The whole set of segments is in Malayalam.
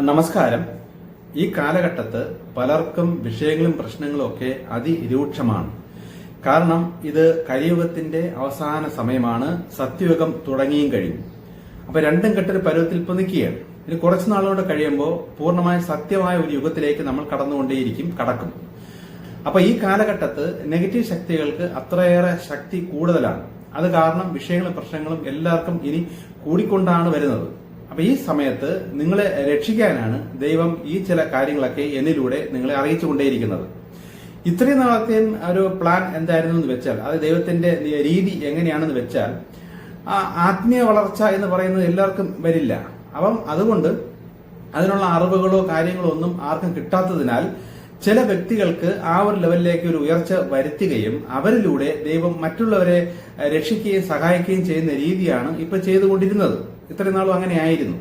നമസ്കാരം. ഈ കാലഘട്ടത്ത് പലർക്കും വിഷയങ്ങളും പ്രശ്നങ്ങളും ഒക്കെ അതിരൂക്ഷമാണ്. കാരണം ഇത് കലിയുഗത്തിന്റെ അവസാന സമയമാണ്. സത്യയുഗം തുടങ്ങിയും കഴിഞ്ഞു. അപ്പൊ രണ്ടും കെട്ടൊരു പരുവത്തിൽ ഇപ്പൊ നിൽക്കുകയാണ്. ഇനി കുറച്ചു നാളുകൊണ്ട് കഴിയുമ്പോൾ പൂർണമായ സത്യമായ ഒരു യുഗത്തിലേക്ക് നമ്മൾ കടന്നുകൊണ്ടേയിരിക്കും കടക്കും. അപ്പൊ ഈ കാലഘട്ടത്ത് നെഗറ്റീവ് ശക്തികൾക്ക് അത്രയേറെ ശക്തി കൂടുതലാണ്. അത് കാരണം വിഷയങ്ങളും പ്രശ്നങ്ങളും എല്ലാവർക്കും ഇനി കൂടിക്കൊണ്ടാണ് വരുന്നത്. അപ്പൊ ഈ സമയത്ത് നിങ്ങളെ രക്ഷിക്കാനാണ് ദൈവം ഈ ചില കാര്യങ്ങളൊക്കെ എന്നിലൂടെ നിങ്ങളെ അറിയിച്ചുകൊണ്ടേയിരിക്കുന്നത്. ഇത്രയും നാളത്തെയും ഒരു പ്ലാൻ എന്തായിരുന്നു എന്ന് വെച്ചാൽ അത് ദൈവത്തിന്റെ രീതി എങ്ങനെയാണെന്ന് വെച്ചാൽ ആ ആത്മീയ വളർച്ച എന്ന് പറയുന്നത് എല്ലാവർക്കും വരില്ല. അപ്പം അതുകൊണ്ട് അതിനുള്ള അറിവുകളോ കാര്യങ്ങളോ ഒന്നും ആർക്കും കിട്ടാത്തതിനാൽ ചില വ്യക്തികൾക്ക് ആ ഒരു ലെവലിലേക്ക് ഒരു ഉയർച്ച വരുത്തുകയും അവരിലൂടെ ദൈവം മറ്റുള്ളവരെ രക്ഷിക്കുകയും സഹായിക്കുകയും ചെയ്യുന്ന രീതിയാണ് ഇപ്പൊ ചെയ്തുകൊണ്ടിരുന്നത്. ഇത്രയും നാളും അങ്ങനെയായിരുന്നു.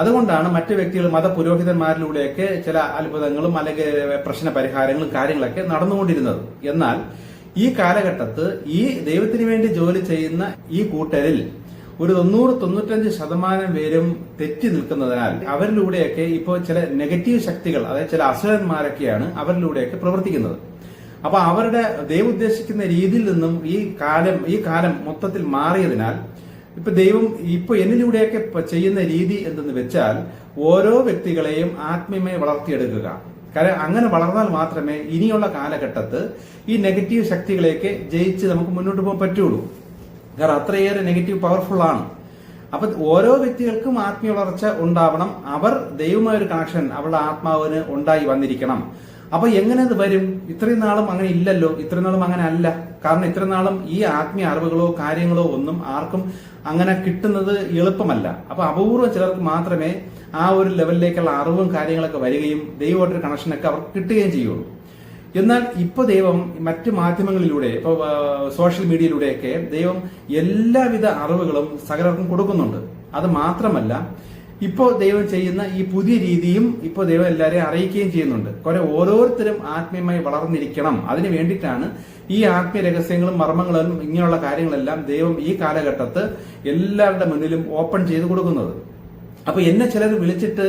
അതുകൊണ്ടാണ് മറ്റു വ്യക്തികൾ മതപുരോഹിതന്മാരിലൂടെയൊക്കെ ചില അത്ഭുതങ്ങളും അല്ലെങ്കിൽ പ്രശ്ന പരിഹാരങ്ങളും കാര്യങ്ങളൊക്കെ നടന്നുകൊണ്ടിരുന്നത്. എന്നാൽ ഈ കാലഘട്ടത്ത് ഈ ദൈവത്തിന് വേണ്ടി ജോലി ചെയ്യുന്ന ഈ കൂട്ടരിൽ ഒരു തൊണ്ണൂറ് തൊണ്ണൂറ്റഞ്ച് ശതമാനം പേരും തെറ്റി നിൽക്കുന്നതിനാൽ അവരിലൂടെയൊക്കെ ഇപ്പോൾ ചില നെഗറ്റീവ് ശക്തികൾ അതായത് ചില അസുരന്മാരൊക്കെയാണ് അവരിലൂടെയൊക്കെ പ്രവർത്തിക്കുന്നത്. അപ്പൊ അവരുടെ ദൈവം ഉദ്ദേശിക്കുന്ന രീതിയിൽ നിന്നും ഈ കാലം ഈ കാലം മൊത്തത്തിൽ മാറിയതിനാൽ ഇപ്പൊ ദൈവം ഇപ്പൊ എന്നിലൂടെയൊക്കെ ചെയ്യുന്ന രീതി എന്തെന്ന് വെച്ചാൽ ഓരോ വ്യക്തികളെയും ആത്മീയമായി വളർത്തിയെടുക്കുക. കാരണം അങ്ങനെ വളർന്നാൽ മാത്രമേ ഇനിയുള്ള കാലഘട്ടത്ത് ഈ നെഗറ്റീവ് ശക്തികളെയൊക്കെ ജയിച്ച് നമുക്ക് മുന്നോട്ട് പോകാൻ പറ്റുള്ളൂ. കാരണം അത്രയേറെ നെഗറ്റീവ് പവർഫുൾ ആണ് അപ്പൊ ഓരോ വ്യക്തികൾക്കും ആത്മീയ വളർച്ച ഉണ്ടാവണം. അവർ ദൈവമായ ഒരു കണക്ഷൻ അവരുടെ ആത്മാവിന് ഉണ്ടായി വന്നിരിക്കണം. അപ്പൊ എങ്ങനെ അത് വരും? ഇത്രയും നാളും അങ്ങനെ ഇല്ലല്ലോ. ഇത്രയും നാളും അങ്ങനെ അല്ല. കാരണം ഇത്രയും നാളും ഈ ആത്മീയ അറിവുകളോ കാര്യങ്ങളോ ഒന്നും ആർക്കും അങ്ങനെ കിട്ടുന്നത് എളുപ്പമല്ല. അപ്പൊ അപൂർവ ചിലർക്ക് മാത്രമേ ആ ഒരു ലെവലിലേക്കുള്ള അറിവും കാര്യങ്ങളൊക്കെ വരികയും ദൈവമായിട്ടൊരു കണക്ഷനൊക്കെ അവർക്ക് കിട്ടുകയും ചെയ്യുള്ളൂ. എന്നാൽ ഇപ്പൊ ദൈവം മറ്റ് മാധ്യമങ്ങളിലൂടെ ഇപ്പൊ സോഷ്യൽ മീഡിയയിലൂടെയൊക്കെ ദൈവം എല്ലാവിധ അറിവുകളും സകലർക്കും കൊടുക്കുന്നുണ്ട്. അത് മാത്രമല്ല ഇപ്പോൾ ദൈവം ചെയ്യുന്ന ഈ പുതിയ രീതിയും ഇപ്പോൾ ദൈവം എല്ലാവരെയും അറിയിക്കുകയും ചെയ്യുന്നുണ്ട്. കുറെ ഓരോരുത്തരും ആത്മീയമായി വളർന്നിരിക്കണം. അതിന് വേണ്ടിയിട്ടാണ് ഈ ആത്മീയ രഹസ്യങ്ങളും മർമ്മങ്ങളും ഇങ്ങനെയുള്ള കാര്യങ്ങളെല്ലാം ദൈവം ഈ കാലഘട്ടത്ത് എല്ലാവരുടെ മുന്നിലും ഓപ്പൺ ചെയ്ത് കൊടുക്കുന്നത്. അപ്പൊ എന്നെ ചിലർ വിളിച്ചിട്ട്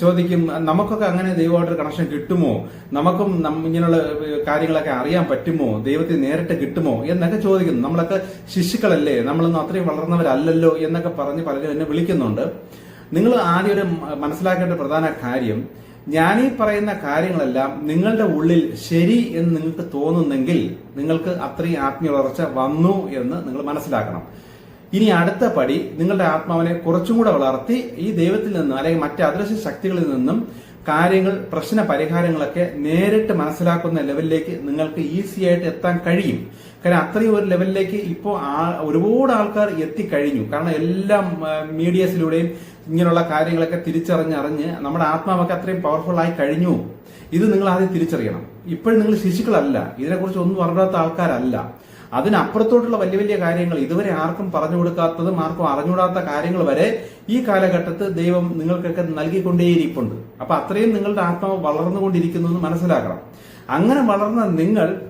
ചോദിക്കും നമുക്കൊക്കെ അങ്ങനെ ദൈവമായിട്ട് കണക്ഷൻ കിട്ടുമോ? നമുക്കും ഇങ്ങനെയുള്ള കാര്യങ്ങളൊക്കെ അറിയാൻ പറ്റുമോ? ദൈവത്തെ നേരിട്ട് കിട്ടുമോ? എന്നൊക്കെ ചോദിക്കുന്നു. നമ്മളൊക്കെ ശിശുക്കളല്ലേ? നമ്മളൊന്നും അത്രയും വളർന്നവരല്ലല്ലോ? എന്നൊക്കെ പറഞ്ഞ് പലരും എന്നെ വിളിക്കുന്നുണ്ട്. നിങ്ങൾ ആദ്യം ഒരു മനസ്സിലാക്കേണ്ട പ്രധാന കാര്യം ഞാൻ ഈ പറയുന്ന കാര്യങ്ങളെല്ലാം നിങ്ങളുടെ ഉള്ളിൽ ശരി എന്ന് നിങ്ങൾക്ക് തോന്നുന്നെങ്കിൽ നിങ്ങൾക്ക് അത്രയും ആത്മീയ വളർച്ച വന്നു എന്ന് നിങ്ങൾ മനസ്സിലാക്കണം. ഇനി അടുത്ത പടി നിങ്ങളുടെ ആത്മാവിനെ കുറച്ചും കൂടെ വളർത്തി ഈ ദൈവത്തിൽ നിന്നും അല്ലെങ്കിൽ മറ്റ് അദൃശ്യ ശക്തികളിൽ നിന്നും കാര്യങ്ങൾ പ്രശ്ന പരിഹാരങ്ങളൊക്കെ നേരിട്ട് മനസ്സിലാക്കുന്ന ലെവലിലേക്ക് നിങ്ങൾക്ക് ഈസി ആയിട്ട് എത്താൻ കഴിയും. കാരണം അത്രയും ഒരു ലെവലിലേക്ക് ഇപ്പോൾ ഒരുപാട് ആൾക്കാർ എത്തിക്കഴിഞ്ഞു. കാരണം എല്ലാ മീഡിയസിലൂടെയും ഇങ്ങനെയുള്ള കാര്യങ്ങളൊക്കെ തിരിച്ചറിഞ്ഞറിഞ്ഞ് നമ്മുടെ ആത്മാവൊക്കെ അത്രയും പവർഫുൾ ആയി കഴിഞ്ഞു. ഇത് നിങ്ങൾ ആദ്യം തിരിച്ചറിയണം. ഇപ്പോഴും നിങ്ങൾ ശിശുക്കളല്ല. ഇതിനെക്കുറിച്ച് ഒന്നും അറിയാത്ത ആൾക്കാരല്ല. അതിനപ്പുറത്തോട്ടുള്ള വലിയ വലിയ കാര്യങ്ങൾ ഇതുവരെ ആർക്കും പറഞ്ഞു കൊടുക്കാത്തതും ആർക്കും അറിഞ്ഞുകൂടാത്ത കാര്യങ്ങൾ വരെ ഈ കാലഘട്ടത്ത് ദൈവം നിങ്ങൾക്കൊക്കെ നൽകിക്കൊണ്ടേയിരിപ്പുണ്ട്. അപ്പൊ അത്രയും നിങ്ങളുടെ ആത്മാവ് വളർന്നുകൊണ്ടിരിക്കുന്നു എന്ന് മനസ്സിലാക്കണം. അങ്ങനെ വളർന്ന നിങ്ങൾ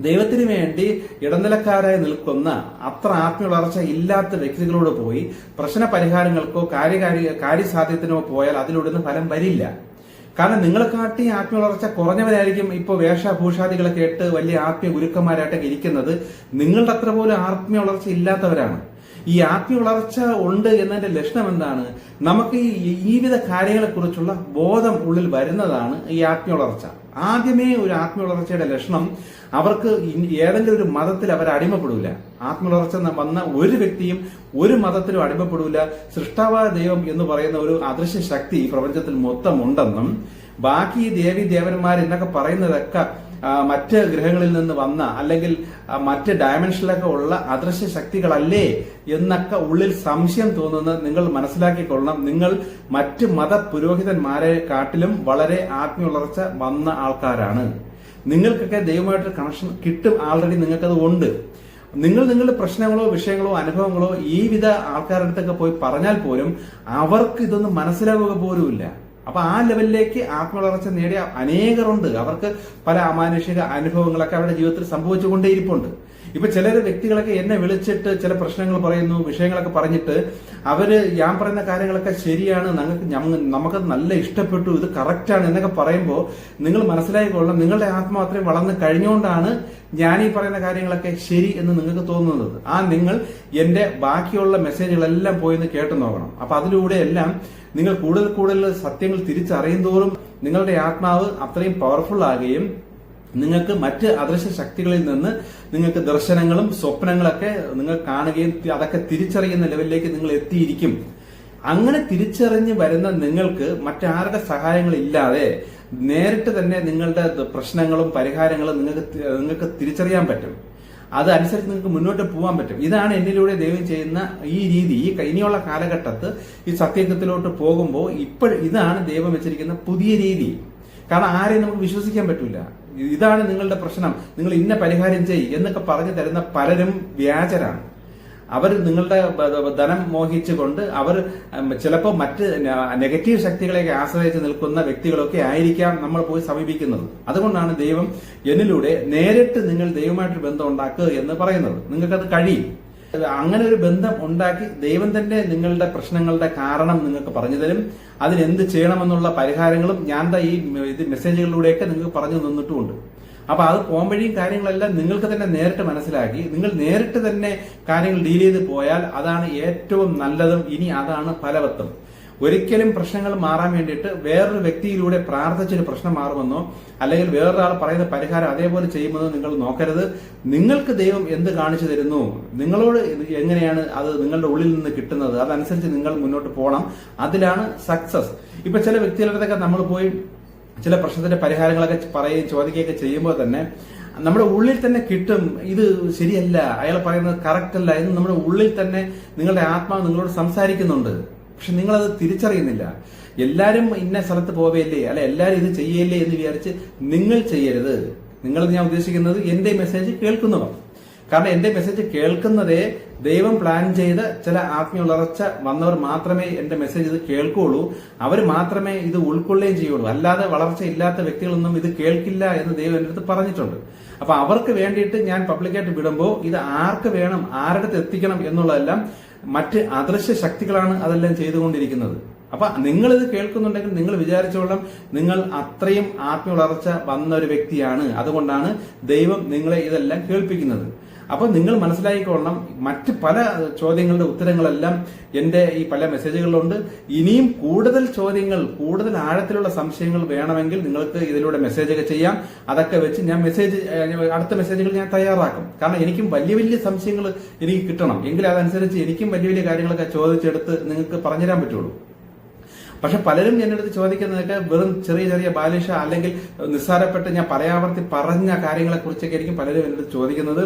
ദൈവത്തിന് വേണ്ടി ഇടനിലക്കാരായി നിൽക്കുന്ന അത്ര ആത്മ വളർച്ച ഇല്ലാത്ത വ്യക്തികളോട് പോയി പ്രശ്ന പരിഹാരങ്ങൾക്കോ കാര്യകാരി കാര്യസാധ്യത്തിനോ പോയാൽ അതിലൂടെ ഫലം വരില്ല. കാരണം നിങ്ങളെ കാട്ടി ആത്മ വളർച്ച കുറഞ്ഞവരായിരിക്കും ഇപ്പൊ വേഷഭൂഷാദികളെ കേട്ട് വലിയ ആത്മീയ ഗുരുക്കന്മാരായിട്ടൊക്കെ ഇരിക്കുന്നത്. നിങ്ങളുടെ അത്ര പോലും ആത്മീയ വളർച്ച ഇല്ലാത്തവരാണ്. ഈ ആത്മീയ വളർച്ച ഉണ്ട് എന്നതിന്റെ ലക്ഷണം എന്താണ്? നമുക്ക് ഈ ജീവിത കാര്യങ്ങളെക്കുറിച്ചുള്ള ബോധം ഉള്ളിൽ വരുന്നതാണ് ഈ ആത്മീയ വളർച്ച. ആദ്യമേ ഒരു ആത്മവളർച്ചയുടെ ലക്ഷണം അവർക്ക് ഏതെങ്കിലും ഒരു മതത്തിൽ അവർ അടിമപ്പെടില്ല ആത്മവളർച്ച വന്ന ഒരു വ്യക്തിയും ഒരു മതത്തിലും അടിമപ്പെടില്ല സൃഷ്ടാവായ ദൈവം എന്ന് പറയുന്ന ഒരു അദൃശ്യ ശക്തി പ്രപഞ്ചത്തിൽ മൊത്തം ഉണ്ടെന്നും ബാക്കി ദേവി ദേവന്മാർ എന്നൊക്കെ പറയുന്നതൊക്കെ മറ്റ് ഗ്രഹങ്ങളിൽ നിന്ന് വന്ന അല്ലെങ്കിൽ മറ്റ് ഡയമെൻഷനിലൊക്കെ ഉള്ള അദൃശ്യ ശക്തികളല്ലേ എന്നൊക്കെ ഉള്ളിൽ സംശയം തോന്നുന്നത് നിങ്ങൾ മനസ്സിലാക്കിക്കൊള്ളണം. നിങ്ങൾ മറ്റ് മത പുരോഹിതന്മാരെ കാട്ടിലും വളരെ ആത്മീയുളർച്ച വന്ന ആൾക്കാരാണ്. നിങ്ങൾക്കൊക്കെ ദൈവമായിട്ട് കണക്ഷൻ കിട്ടും ആൾറെഡി നിങ്ങൾക്കത് ഉണ്ട്. നിങ്ങൾ നിങ്ങളുടെ പ്രശ്നങ്ങളോ വിഷയങ്ങളോ അനുഭവങ്ങളോ ഈ വിധ ആൾക്കാരുടെ അടുത്തൊക്കെ പോയി പറഞ്ഞാൽ പോലും അവർക്ക് ഇതൊന്നും മനസ്സിലാവുക പോലുമില്ല. അപ്പൊ ആ ലെവലിലേക്ക് ആത്മവളർച്ച നേടിയ അനേകരുണ്ട് അവർക്ക് പല അമാനുഷിക അനുഭവങ്ങളൊക്കെ അവരുടെ ജീവിതത്തിൽ സംഭവിച്ചുകൊണ്ടേയിരിപ്പുണ്ട്. ഇപ്പൊ ചില വ്യക്തികളൊക്കെ എന്നെ വിളിച്ചിട്ട് ചില പ്രശ്നങ്ങൾ പറയുന്നു വിഷയങ്ങളൊക്കെ പറഞ്ഞിട്ട് അവർ ഞാൻ പറയുന്ന കാര്യങ്ങളൊക്കെ ശരിയാണ് ഞങ്ങൾക്ക് നമുക്ക് നല്ല ഇഷ്ടപ്പെട്ടു ഇത് കറക്റ്റാണ് എന്നൊക്കെ പറയുമ്പോൾ നിങ്ങൾ മനസ്സിലായിക്കൊള്ളണം നിങ്ങളുടെ ആത്മാ അത്രയും വളർന്നു കഴിഞ്ഞുകൊണ്ടാണ് ഞാൻ ഈ പറയുന്ന കാര്യങ്ങളൊക്കെ ശരി എന്ന് നിങ്ങൾക്ക് തോന്നുന്നത്. ആ നിങ്ങൾ എന്റെ ബാക്കിയുള്ള മെസ്സേജുകളെല്ലാം പോയി ഒന്ന് കേട്ടു നോക്കണം. അപ്പൊ അതിലൂടെ എല്ലാം നിങ്ങൾ കൂടുതൽ കൂടുതൽ സത്യങ്ങൾ തിരിച്ചറിയും തോറും നിങ്ങളുടെ ആത്മാവ് അത്രയും പവർഫുൾ ആകുകയും നിങ്ങൾക്ക് മറ്റ് അദൃശ്യ ശക്തികളിൽ നിന്ന് നിങ്ങൾക്ക് ദർശനങ്ങളും സ്വപ്നങ്ങളൊക്കെ നിങ്ങൾ കാണുകയും അതൊക്കെ തിരിച്ചറിയുന്ന ലെവലിലേക്ക് നിങ്ങൾ എത്തിയിരിക്കും. അങ്ങനെ തിരിച്ചറിഞ്ഞ് വരുന്ന നിങ്ങൾക്ക് മറ്റാരുടെ സഹായങ്ങൾ ഇല്ലാതെ നേരിട്ട് തന്നെ നിങ്ങളുടെ പ്രശ്നങ്ങളും പരിഹാരങ്ങളും നിങ്ങൾക്ക് നിങ്ങൾക്ക് തിരിച്ചറിയാൻ പറ്റും. അതനുസരിച്ച് നിങ്ങൾക്ക് മുന്നോട്ട് പോകാൻ പറ്റും. ഇതാണ് എന്നിലൂടെ ദൈവം ചെയ്യുന്ന ഈ രീതി. ഈ ഇനിയുള്ള കാലഘട്ടത്ത് ഈ സത്യത്വത്തിലോട്ട് പോകുമ്പോൾ ഇപ്പോൾ ഇതാണ് ദൈവം വെച്ചിരിക്കുന്ന പുതിയ രീതി. കാരണം ആരെയും നമുക്ക് വിശ്വസിക്കാൻ പറ്റൂല. ഇതാണ് നിങ്ങളുടെ പ്രശ്നം. നിങ്ങൾ ഇന്ന പരിഹാരം ചെയ് എന്നൊക്കെ പറഞ്ഞു തരുന്ന പലരും വ്യാജരാണ്. അവർ നിങ്ങളുടെ ധനം മോഹിച്ചുകൊണ്ട് അവർ ചിലപ്പോൾ മറ്റ് നെഗറ്റീവ് ശക്തികളെയൊക്കെ ആശ്രയിച്ച് നിൽക്കുന്ന വ്യക്തികളൊക്കെ ആയിരിക്കാം നമ്മൾ പോയി സമീപിക്കുന്നത്. അതുകൊണ്ടാണ് ദൈവം എന്നിലൂടെ നേരിട്ട് നിങ്ങൾ ദൈവമായിട്ട് ബന്ധം ഉണ്ടാക്കുക എന്ന് പറയുന്നത്. നിങ്ങൾക്കത് കഴിയും. അങ്ങനെ ഒരു ബന്ധം ഉണ്ടാക്കി ദൈവം തന്നെ നിങ്ങളുടെ പ്രശ്നങ്ങളുടെ കാരണം നിങ്ങൾക്ക് പറഞ്ഞു തരും. അതിനെന്ത് ചെയ്യണമെന്നുള്ള പരിഹാരങ്ങളും ഞാൻ ഈ ഇത് മെസ്സേജുകളിലൂടെയൊക്കെ നിങ്ങൾക്ക് പറഞ്ഞു തന്നിട്ടുമുണ്ട്. അപ്പൊ അത് പോംവഴിയും കാര്യങ്ങളെല്ലാം നിങ്ങൾക്ക് തന്നെ നേരിട്ട് മനസ്സിലാക്കി. നിങ്ങൾ നേരിട്ട് തന്നെ കാര്യങ്ങൾ ഡീൽ ചെയ്ത് പോയാൽ അതാണ് ഏറ്റവും നല്ലതും ഇനി അതാണ് ഫലവത്തും. ഒരിക്കലും പ്രശ്നങ്ങൾ മാറാൻ വേണ്ടിയിട്ട് വേറൊരു വ്യക്തിയിലൂടെ പ്രാർത്ഥിച്ചൊരു പ്രശ്നം മാറുമെന്നോ അല്ലെങ്കിൽ വേറൊരാൾ പറയുന്ന പരിഹാരം അതേപോലെ ചെയ്യുമെന്നോ നിങ്ങൾ നോക്കരുത്. നിങ്ങൾക്ക് ദൈവം എന്ത് കാണിച്ചു തരുന്നു? നിങ്ങളോട് എങ്ങനെയാണ് അത് നിങ്ങളുടെ ഉള്ളിൽ നിന്ന് കിട്ടുന്നത്? അതനുസരിച്ച് നിങ്ങൾ മുന്നോട്ട് പോകണം. അതിലാണ് സക്സസ് ഇപ്പൊ ചില വ്യക്തികളുടെയൊക്കെ നമ്മൾ പോയി ചില പ്രശ്നത്തിന്റെ പരിഹാരങ്ങളൊക്കെ പറയുകയും ചോദിക്കുകയൊക്കെ ചെയ്യുമ്പോൾ തന്നെ നമ്മുടെ ഉള്ളിൽ തന്നെ കിട്ടും ഇത് ശരിയല്ല അയാൾ പറയുന്നത് കറക്റ്റ് അല്ല എന്ന് നമ്മുടെ ഉള്ളിൽ തന്നെ നിങ്ങളുടെ ആത്മാവ് നിങ്ങളോട് സംസാരിക്കുന്നുണ്ട്. പക്ഷെ നിങ്ങളത് തിരിച്ചറിയുന്നില്ല. എല്ലാവരും ഇന്ന സ്ഥലത്ത് പോവേല്ലേ? അല്ലെ എല്ലാവരും ഇത് ചെയ്യല്ലേ എന്ന് വിചാരിച്ച് നിങ്ങൾ ചെയ്യരുത്. നിങ്ങൾ ഞാൻ ഉദ്ദേശിക്കുന്നത് എന്റെ മെസ്സേജ് കേൾക്കുന്നവർ. കാരണം എന്റെ മെസ്സേജ് കേൾക്കുന്നതേ ദൈവം പ്ലാൻ ചെയ്ത ചില ആത്മീയ ഉളർച്ച വന്നവർ മാത്രമേ എന്റെ മെസ്സേജ് ഇത് കേൾക്കുകയുള്ളൂ. അവർ മാത്രമേ ഇത് ഉൾക്കൊള്ളുകയും ചെയ്യുള്ളൂ. അല്ലാതെ വളർച്ച ഇല്ലാത്ത വ്യക്തികളൊന്നും ഇത് കേൾക്കില്ല എന്ന് ദൈവം എന്റെ അടുത്ത് പറഞ്ഞിട്ടുണ്ട്. അപ്പൊ അവർക്ക് വേണ്ടിയിട്ട് ഞാൻ പബ്ലിക്കായിട്ട് വിടുമ്പോൾ ഇത് ആർക്ക് വേണം ആരുടെ എത്തിക്കണം എന്നുള്ളതെല്ലാം മറ്റ് അദൃശ്യ ശക്തികളാണ് അതെല്ലാം ചെയ്തുകൊണ്ടിരിക്കുന്നത്. അപ്പൊ നിങ്ങൾ ഇത് കേൾക്കുന്നുണ്ടെങ്കിൽ നിങ്ങൾ വിചാരിച്ചോളം നിങ്ങൾ അത്രയും ആത്മീയ വളർച്ച വന്ന ഒരു വ്യക്തിയാണ്. അതുകൊണ്ടാണ് ദൈവം നിങ്ങളെ ഇതെല്ലാം കേൾപ്പിക്കുന്നത്. അപ്പൊ നിങ്ങൾ മനസ്സിലാക്കിക്കൊള്ളണം മറ്റ് പല ചോദ്യങ്ങളുടെ ഉത്തരങ്ങളെല്ലാം എന്റെ ഈ പല മെസ്സേജുകളിലുണ്ട്. ഇനിയും കൂടുതൽ ചോദ്യങ്ങൾ കൂടുതൽ ആഴത്തിലുള്ള സംശയങ്ങൾ വേണമെങ്കിൽ നിങ്ങൾക്ക് ഇതിലൂടെ മെസ്സേജൊക്കെ ചെയ്യാം. അതൊക്കെ വെച്ച് ഞാൻ മെസ്സേജ് അടുത്ത മെസ്സേജുകൾ ഞാൻ തയ്യാറാക്കും. കാരണം എനിക്കും വലിയ വലിയ സംശയങ്ങൾ എനിക്ക് കിട്ടണം. എങ്കിൽ അതനുസരിച്ച് എനിക്കും വലിയ വലിയ കാര്യങ്ങളൊക്കെ ചോദിച്ചെടുത്ത് നിങ്ങൾക്ക് പറഞ്ഞുതരാൻ പറ്റുള്ളൂ. പക്ഷെ പലരും എന്റെ അടുത്ത് ചോദിക്കുന്നതൊക്കെ വെറും ചെറിയ ചെറിയ ബാലിഷ അല്ലെങ്കിൽ നിസ്സാരപ്പെട്ട് ഞാൻ പറയാവർത്തി പറഞ്ഞ കാര്യങ്ങളെ കുറിച്ചൊക്കെ ആയിരിക്കും പലരും എന്റെ അടുത്ത് ചോദിക്കുന്നത്.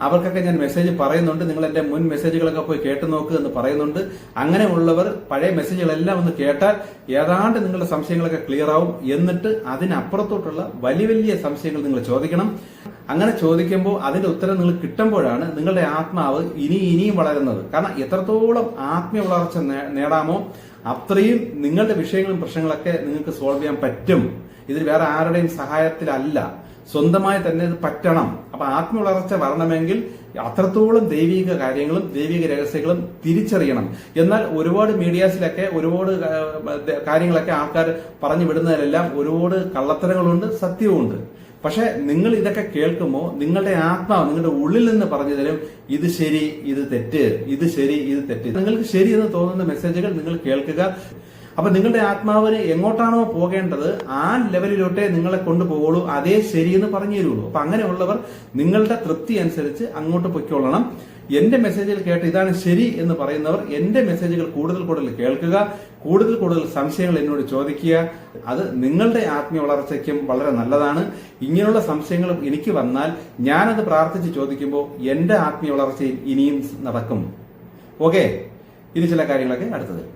അവർക്കൊക്കെ ഞാൻ മെസ്സേജ് പറയുന്നുണ്ട്. നിങ്ങൾ എന്റെ മുൻ മെസ്സേജുകളൊക്കെ പോയി കേട്ടു നോക്കുക എന്ന് പറയുന്നുണ്ട്. അങ്ങനെ ഉള്ളവർ പഴയ മെസ്സേജുകളെല്ലാം ഒന്ന് കേട്ടാൽ ഏതാണ്ട് നിങ്ങളുടെ സംശയങ്ങളൊക്കെ ക്ലിയർ ആവും. എന്നിട്ട് അതിനപ്പുറത്തോട്ടുള്ള വലിയ വലിയ സംശയങ്ങൾ നിങ്ങൾ ചോദിക്കണം. അങ്ങനെ ചോദിക്കുമ്പോൾ അതിന്റെ ഉത്തരം നിങ്ങൾ കിട്ടുമ്പോഴാണ് നിങ്ങളുടെ ആത്മാവ് ഇനി ഇനിയും വളരുന്നത്. കാരണം എത്രത്തോളം ആത്മീയ വളർച്ച നേടാമോ അത്രയും നിങ്ങളുടെ വിഷയങ്ങളും പ്രശ്നങ്ങളൊക്കെ നിങ്ങൾക്ക് സോൾവ് ചെയ്യാൻ പറ്റും. ഇതിൽ വേറെ ആരുടെയും സഹായത്തിലല്ല. സ്വന്തമായി തന്നെ ഇത് പറ്റണം. അപ്പൊ ആത്മ വളർച്ച വരണമെങ്കിൽ അത്രത്തോളം ദൈവിക കാര്യങ്ങളും ദൈവിക രഹസ്യങ്ങളും തിരിച്ചറിയണം. എന്നാൽ ഒരുപാട് മീഡിയാസിലൊക്കെ ഒരുപാട് കാര്യങ്ങളൊക്കെ ആൾക്കാർ പറഞ്ഞു വിടുന്നതിലെല്ലാം ഒരുപാട് കള്ളത്തരങ്ങളുണ്ട് സത്യവുമുണ്ട്. പക്ഷെ നിങ്ങൾ ഇതൊക്കെ കേൾക്കുമ്പോൾ നിങ്ങളുടെ ആത്മാവ് നിങ്ങളുടെ ഉള്ളിൽ നിന്ന് പറഞ്ഞു തരും ഇത് ശരി ഇത് തെറ്റ് ഇത് ശരി ഇത് തെറ്റ്. നിങ്ങൾക്ക് ശരി എന്ന് തോന്നുന്ന മെസ്സേജുകൾ നിങ്ങൾ കേൾക്കുക. അപ്പൊ നിങ്ങളുടെ ആത്മാവിന് എങ്ങോട്ടാണോ പോകേണ്ടത് ആ ലെവലിലോട്ടേ നിങ്ങളെ കൊണ്ടുപോകുള്ളൂ. അതേ ശരിയെന്ന് പറഞ്ഞു തരുള്ളൂ. അപ്പൊ അങ്ങനെയുള്ളവർ നിങ്ങളുടെ തൃപ്തി അനുസരിച്ച് അങ്ങോട്ട് പൊയ്ക്കൊള്ളണം. എന്റെ മെസ്സേജിൽ കേട്ട് ഇതാണ് ശരി എന്ന് പറയുന്നവർ എന്റെ മെസ്സേജുകൾ കൂടുതൽ കൂടുതൽ കേൾക്കുക കൂടുതൽ കൂടുതൽ സംശയങ്ങൾ എന്നോട് ചോദിക്കുക. അത് നിങ്ങളുടെ ആത്മീയ വളർച്ചയ്ക്കും വളരെ നല്ലതാണ്. ഇങ്ങനെയുള്ള സംശയങ്ങളും എനിക്ക് വന്നാൽ ഞാനത് പ്രാർത്ഥിച്ച് ചോദിക്കുമ്പോൾ എന്റെ ആത്മീയ വളർച്ചയിൽ ഇനിയും നടക്കും. ഓക്കെ? ഇനി ചില കാര്യങ്ങളൊക്കെ അടുത്തത്.